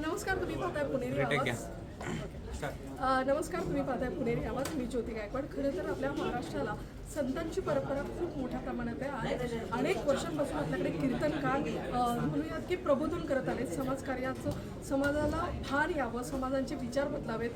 नमस्कार तुम्ही पाहताय पुणेरी आवाज? नमस्कार तुम्ही पाहताय पुणेरी आवाज? मी ज्योती गायकवाड. खरं तर आपल्या महाराष्ट्राला संतांची परंपरा खूप मोठ्या प्रमाणात आहे. आणि अनेक वर्षांपासून आपल्याकडे कीर्तनकार म्हणूयात की प्रबोधन करत आले समाजकार्याचं समाजाला भार यावं समाजांचे विचार बदलावेत.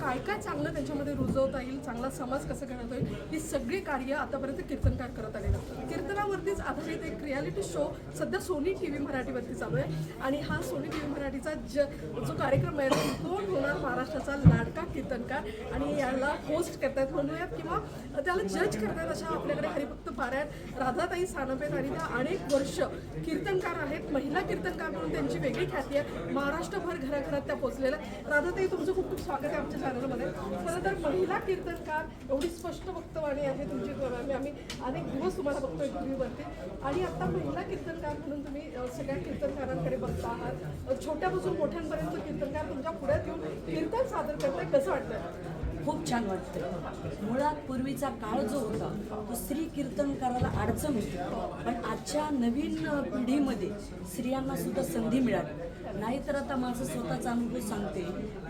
काय काय चांगलं त्यांच्यामध्ये रुजवता येईल चांगला समाज कसं घडवता येईल ही सगळी कार्य आतापर्यंत कीर्तनकार करत आलेलं कीर्तनावरतीच आधारित एक रियालिटी शो सध्या सोनी टी व्ही मराठीवरती चालू आहे. आणि हा सोनी टी व्ही मराठीचा ज जो कार्यक्रम आहे तो कोण होणार महाराष्ट्राचा लाडका कीर्तनकार. आणि याला होस्ट करतायत म्हणूयात किंवा त्याला जज करतात अशा आपल्याकडे हरिभक्त आहेत राधाताई सानपेत आणि त्या अनेक वर्ष कीर्तनकार आहेत. महिला कीर्तनकार म्हणून त्यांची वेगळी ख्याती आहे. महाराष्ट्रभर घराघरात त्या पोचलेल्या राधाताई तुमचं खूप खूप स्वागत आहे आमच्या चॅनलमध्ये खरं तर महिला कीर्तनकार एवढी स्पष्ट वक्तवाणी आहे तुमची आम्ही म्हणजे आम्ही अनेक दिवस तुम्हाला बघतोय टीव्हीवरती. आणि आता महिला कीर्तनकार म्हणून तुम्ही सगळ्या कीर्तनकारांकडे बघता आहात. छोट्यापासून मोठ्यांपर्यंत कीर्तनकार तुमच्या पुढ्यात येऊन कीर्तन सादर करताय. कसं वाटतंय? खूप छान वाटतं मुळात पूर्वीचा काळ जो होता तो स्त्री कीर्तनकाराला अडचण होती. पण आजच्या नवीन पिढीमध्ये स्त्रियांना सुद्धा संधी मिळाली. नाहीतर आता माझं स्वतःचा अनुभव सांगते.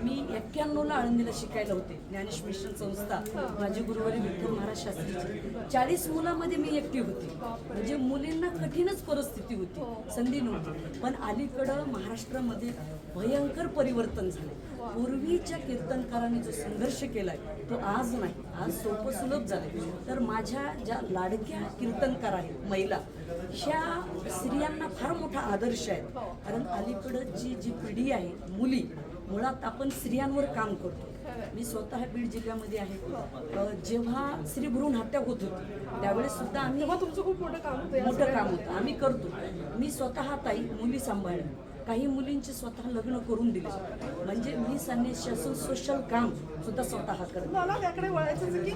मी एक्क्याण्णवला आळंदीला शिकायला होते. ज्ञानेश मिशन संस्था माझे गुरुवारी विठ्ठल महाराज शास्त्रीचे चाळीस मुलामध्ये मी एकटी होती. म्हणजे मुलींना कठीणच परिस्थिती होती. संधी नव्हती. पण अलीकडं महाराष्ट्रामध्ये भयंकर परिवर्तन झाले पूर्वीच्या कीर्तनकारांनी जो संघर्ष केलाय तो आज नाही. आज सोपं सुलभ झाले तर माझ्या ज्या लाडक्या कीर्तनकार आहेत महिला ह्या स्त्रियांना फार मोठा आदर्श आहे. कारण अलीकडची जी पिढी आहे मुली मुळात आपण स्त्रियांवर काम करतो. मी स्वतः बीड जिल्ह्यामध्ये आहे. जेव्हा स्त्री भ्रूण हत्या होत होती त्यावेळेस सुद्धा आम्ही तुमचं खूप मोठं काम मोठं काम होतं. आम्ही करतो. मी स्वतः ताई मुली सांभाळल्या काही मुलींचे स्वतः लग्न करून दिली. म्हणजे मी संन्यासाचं सोशल काम सुद्धा स्वतः करत. मला त्याकडे वळायचं की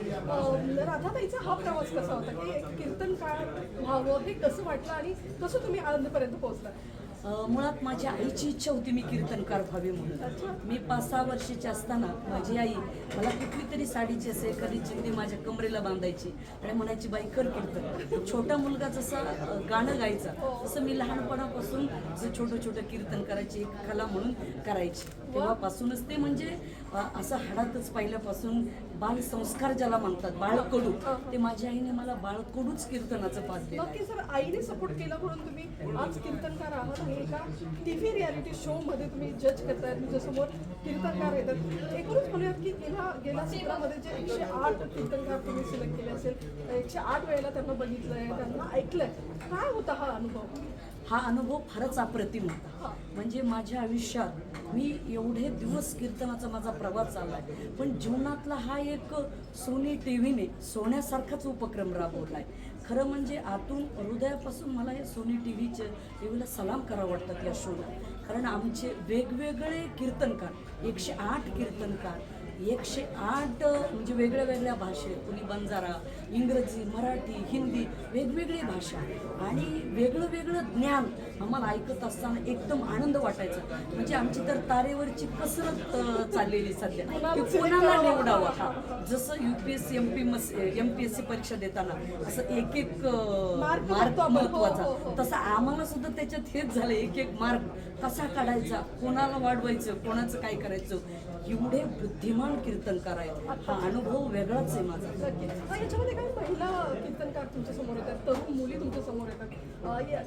राधाताईचा हा प्रवास कसा होता? की कीर्तन काय व्हावं हे कसं वाटलं आणि कसं तुम्ही आनंदपर्यंत पोहोचला मुळात माझ्या आईची इच्छा होती मी कीर्तनकार व्हावे म्हणून. मी पाच सहा वर्षाची असताना माझी आई मला कुठली तरी साडीची असे एखादी चिंदी माझ्या कमरेला बांधायची आणि म्हणायची बाई कर कीर्तन. छोटा मुलगा जसा गाणं गायचा तसं मी लहानपणापासून जसं छोटं छोटं कीर्तन करायची एक कला म्हणून करायची. तेव्हापासूनच ते म्हणजे असं हाडातच पहिल्यापासून बाल संस्कार ज्याला म्हणतात बाळकडू ते माझ्या आईने मला बाळकडूच कीर्तनाचं पास दिलं. सर आईने सपोर्ट केला म्हणून तुम्ही आज कीर्तनकार आहात आणि एका टी व्ही रियालिटी शो मध्ये तुम्ही जज करताय तुमच्यासमोर म्हणजे कीर्तनकार येतात. एकूणच म्हणूयात की गेल्या गेल्या सत्रामध्ये जे एकशे आठ कीर्तनकार तुम्ही सिलेक्ट केले असेल एकशे आठ वेळेला त्यांना बघितलंय त्यांना ऐकलंय. काय होता हा अनुभव? हा अनुभव फारच अप्रतिम होता. म्हणजे माझ्या आयुष्यात मी एवढे दिवस कीर्तनाचा माझा प्रवास चाललाय. पण जीवनातला हा एक सोनी टी व्हीने सोन्यासारखाच उपक्रम राबवलाय. खरं म्हणजे आतून हृदयापासून मला या सोनी टी व्हीचे टी व्हीला सलाम करावं वाटतात या शोला. कारण आमचे वेगवेगळे कीर्तनकार एकशे आठ कीर्तनकार एकशे आठ म्हणजे वेगळ्या वेगळ्या भाषेत कुणी बंजारा इंग्रजी मराठी हिंदी वेगवेगळी भाषा आणि वेगळं वेगळं ज्ञान आम्हाला ऐकत असताना एकदम आनंद वाटायचा. म्हणजे आमची तर तारेवरची कसरत चाललेली सध्या. कोणाला निवडावं? हा जसं UPSC M P M P S C परीक्षा देताना असं एक एक मार्क आपण. हो, हो, महत्त्वाचा हो. तसं आम्हाला सुद्धा त्याच्यात हेच झालं एक एक मार्क. कसा काढायचा? कोणाला वाढवायचं? कोणाचं काय करायचं? एवढे बुद्धिमान कीर्तनकार आहेत. हा अनुभव वेगळाच आहे माझा. याच्यामध्ये काही महिला कीर्तनकार तुमच्यासमोर येतात? तरुण मुली तुमच्यासमोर येतात?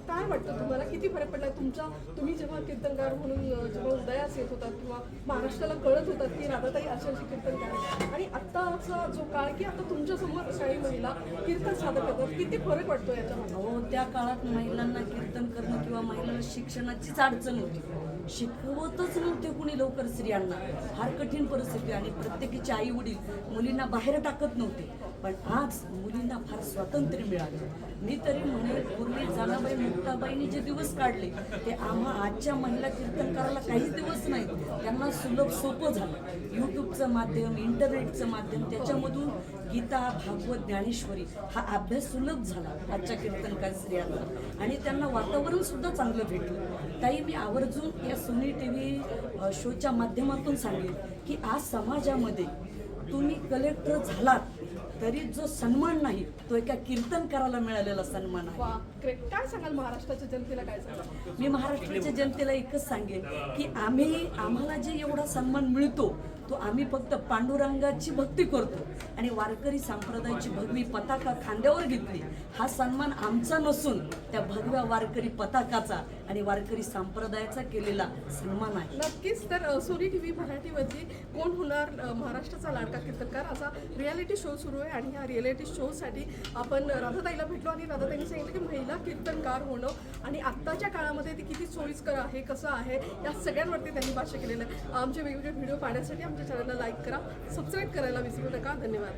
काय वाटतं तुम्हाला? किती फरक पडला? तुमच्या तुम्ही जेव्हा कीर्तनकार म्हणून जेव्हा उदयास येत होतात किंवा महाराष्ट्राला कळत होतात की राधाताई अशी अशी कीर्तनकार. आणि आत्ताचा जो काळ की आता तुमच्यासमोर काही महिला कीर्तन सादर करतात. किती फरक वाटतो याच्यामध्ये? त्या काळात महिलांना कीर्तन करणं किंवा महिलांना शिक्षणाचीच अडचण होती शिकवतच नव्हते कुणी लवकर स्त्रियांना. फार कठीण परिस्थिती आणि प्रत्येकीचे आई वडील मुलींना बाहेर टाकत नव्हते. पण आज मुलींना फार स्वातंत्र्य मिळालं. मी तरी म्हणे पूर्वी जानाबाई मुक्ताबाईंनी जे दिवस काढले ते आम्हा आजच्या महिला कीर्तनकाराला काहीच दिवस नाहीत. त्यांना सुलभ सोपं झालं. यूट्यूबचं माध्यम इंटरनेटचं माध्यम त्याच्यामधून गीता भागवत ज्ञानेश्वरी हा अभ्यास सुलभ झाला आजच्या कीर्तनकार स्त्रियांना. आणि त्यांना वातावरण सुद्धा चांगलं भेटलं. ताई मी आवर्जून या सोनी टी व्ही शोच्या माध्यमातून सांगेन की आज समाजामध्ये तुम्ही कलेक्टर झालात. तरी जो सन्मान नाही तो एका कीर्तनकाराला मिळालेला सन्मान आहे. काय सांगाल महाराष्ट्राच्या जनतेला काय सांगाल? मी महाराष्ट्राच्या जनतेला एकच सांगेन की आम्ही आम्हाला जे एवढा सन्मान मिळतो तो आम्ही फक्त पांडुरंगाची भक्ती करतो. आणि वारकरी संप्रदायाची भगवी पताका खांद्यावर घेतली. हा सन्मान आमचा नसून त्या भगव्या वारकरी पताकाचा आणि वारकरी संप्रदायाचा केलेला सन्मान आहे. नक्कीच तर सोनी टी व्ही मराठीवरती कोण होणार महाराष्ट्राचा लाडका कीर्तनकार? असा रियालिटी शो सुरू आहे आणि ह्या रियालिटी शोसाठी आपण राधाताईला भेटलो आणि राधाताईंनी सांगितलं की महिला कीर्तनकार होणं आणि आत्ताच्या काळामध्ये ती किती सोयीस्कर आहे कसं आहे या सगळ्यांवरती त्यांनी भाष्य केलेलं आहे. आमचे वेगवेगळे व्हिडिओ पाहण्यासाठी आमच्या चॅनलला लाईक करा सबस्क्राईब करायला विसरू नका. धन्यवाद.